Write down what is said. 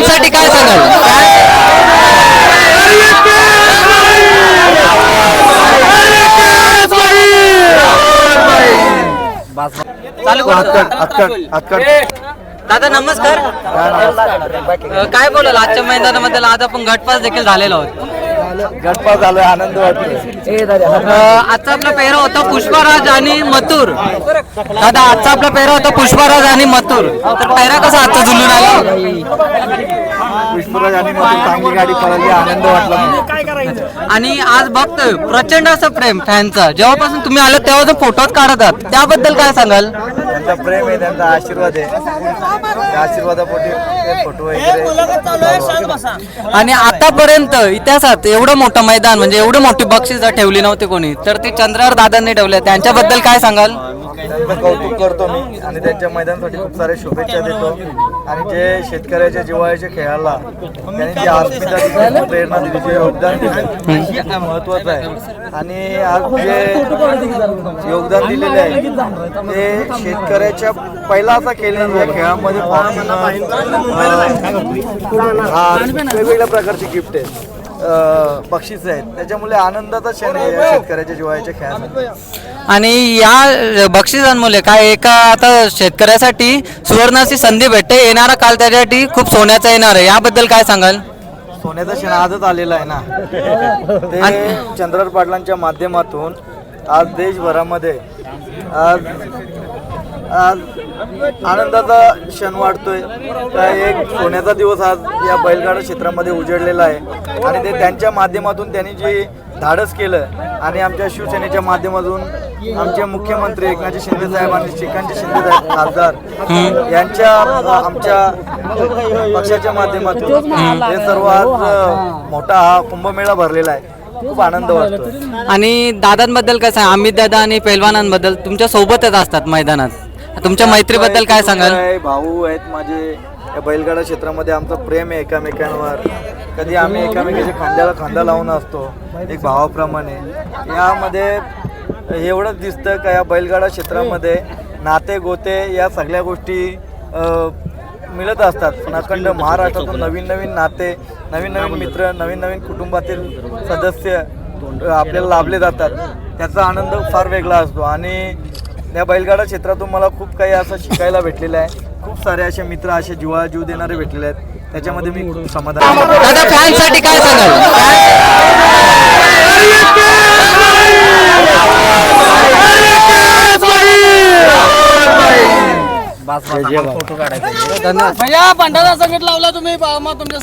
फॅनसाठी काय सांगाल? चालू. दादा नमस्कार. काय बोलाल? आजच्या मैदानाबद्दल आज आपण गटपास देखील झालेलो आहोत. गटपा झालोय आनंद वाटतो आजचा आपला पेहरा होता पुष्पराज आणि मथुर. दादा आजचा आपला पेहरा होता पुष्पराज आणि मथुर. तर पेहरा कसा आजचा जुलून आला? पुष्पराज आणि मधून चांगली गाडी पळाली आनंद वाटला. आणि आज बघतोय प्रचंड असं प्रेम फॅनचं. जेव्हापासून तुम्ही आलात तेव्हा जो फोटोज काढतात त्याबद्दल काय सांगाल? त्यांचा प्रेम आहे त्यांचा आशीर्वाद आहे. त्या आशीर्वादापोटी फोटो वगैरे आणि आतापर्यंत इतिहासात एवढं मोठं मैदान म्हणजे एवढी मोठी बक्षीस ठेवली नव्हती कोणी. तर ती चंद्रावर दादांनी ठेवले त्यांच्याबद्दल काय सांगाल? त्यांचं कौतुक करतो मी आणि त्यांच्या मैदानासाठी खूप सारे शुभेच्छा देतो. आणि जे शेतकऱ्याच्या जिव्हाळ्याच्या खेळाला त्यांनी जी अस्मिता दिली प्रेरणा दिली जे योगदान दिलं महत्वाचं आहे. आणि आज जे योगदान दिलेले आहे ते शेतकऱ्याच्या पहिला असा केलेला या खेळामध्ये हा वेगवेगळ्या प्रकारची गिफ्ट आहेत. बक्षीस आहेत. त्याच्यामुळे आनंदाचा क्षण आहे या शेतकऱ्याच्या जिव्हाळ्याच्या खेळामध्ये. आणि या बक्षिसांमुळे काय एका आता शेतकऱ्यासाठी सुवर्णाची संधी भेटते येणारा काल त्याच्यासाठी खूप सोन्याचा येणार आहे. याबद्दल काय सांगाल? सोन्याचा क्षण आजच आलेला आहे ना. ते चंद्रर पाटलांच्या माध्यमातून आज देशभरामध्ये आज आज आनंदाचा क्षण वाटतोय काय एक सोन्याचा दिवस आज या बैलगाडा क्षेत्रामध्ये उजळलेला आहे. आणि ते त्यांच्या माध्यमातून त्यांनी जे धाडस केलं आणि आमच्या शिवसेनेच्या माध्यमातून आमचे मुख्यमंत्री एकनाथजी शिंदे साहेब आणि श्रीकांतजी शिंदे साहेब खासदार यांच्या आमच्या पक्षाच्या माध्यमातून हे सर्व आज मोठा हा कुंभमेळा भरलेला आहे. खूप आनंद वाटतो आणि दादांबद्दल कसं आहे? अमित दादा आणि पैलवानांबद्दल तुमच्या सोबतच असतात मैदानात. तुमच्या मैत्रीबद्दल काय सांगाल? काय भाऊ आहेत माझे. या बैलगाडा क्षेत्रामध्ये आमचं प्रेम आहे एकामेकांवर. कधी आम्ही एकामेकाच्या खांद्याला खांदा लावून असतो एक भावाप्रमाणे. यामध्ये एवढंच दिसतं का या बैलगाडा क्षेत्रामध्ये नाते गोते या सगळ्या गोष्टी मिळत असतात. पण अखंड महाराष्ट्रातून नवीन नवीन नाते नवीन नवीन मित्र नवीन नवीन कुटुंबातील सदस्य आपल्याला लाभले जातात. त्याचा आनंद फार वेगळा असतो. आणि या बैलगाडा क्षेत्रातून मला खूप काही असं शिकायला भेटलेलं आहे खूप सारे असे मित्र असे जीवा जीव देणारे भेटलेले आहेत त्याच्यामध्ये मी खूप समाधान दादा फॅनसाठी काय सांगाल भैया पंढरा संगीत लावला तुम्ही मग तुमच्या